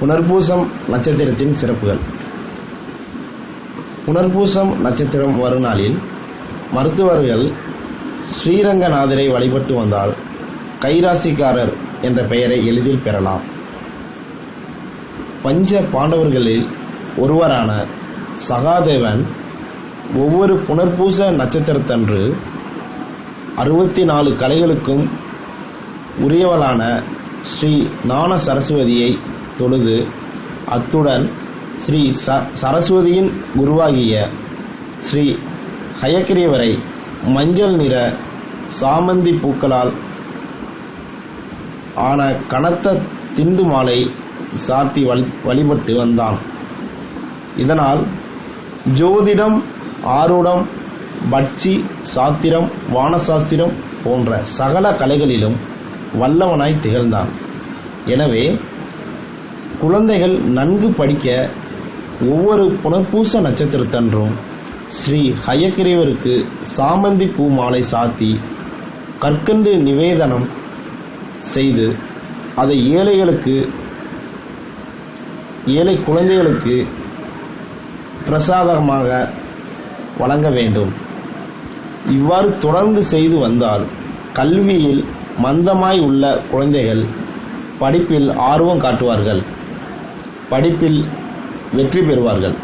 புனர்பூசம் நட்சத்திரத்தின் சிறப்புகள். புனர்பூசம் நட்சத்திரம் வரும் நாளில் மருத்துவர்கள் ஸ்ரீரங்கநாதரை வழிபட்டு வந்தால் கைராசிக்காரர் என்ற பெயரை எளிதில் பெறலாம். பஞ்ச பாண்டவர்களில் ஒருவரான சகாதேவன் ஒவ்வொரு புனர்பூச நட்சத்திரத்தன்று அறுபத்தி நாலு கலைகளுக்கும் உரியவளான ஸ்ரீ ஞான சரஸ்வதியை தொழுது அத்துடன் ஸ்ரீ ச சரஸ்வதியின் குருவாகிய ஸ்ரீ ஹயக்கிரீவரை மஞ்சள் நிற சாமந்தி பூக்களால் ஆன கனத்த திண்டு மாலை சாத்தி வழி வழிபட்டு வந்தான். இதனால் ஜோதிடம் ஆரூடம் பட்சி சாத்திரம் வானசாஸ்திரம் போன்ற சகல கலைகளிலும் வல்லவனாய் திகழ்ந்தான். எனவே குழந்தைகள் நன்கு படிக்க ஒவ்வொரு புனர்பூச நட்சத்திரத்தன்றும் ஸ்ரீ ஹயக்கிரேவருக்கு சாமந்தி பூ மாலை சாத்தி கற்கண்டு நிவேதனம் செய்து அதை ஏழைகளுக்கு ஏழை குழந்தைகளுக்கு பிரசாதமாக வழங்க வேண்டும். இவ்வாறு தொடர்ந்து செய்து வந்தால் கல்வியில் மந்தமாய் உள்ள குழந்தைகள் படிப்பில் ஆர்வம் காட்டுவார்கள். படிப்பில் வெற்றி பெறுவார்கள்.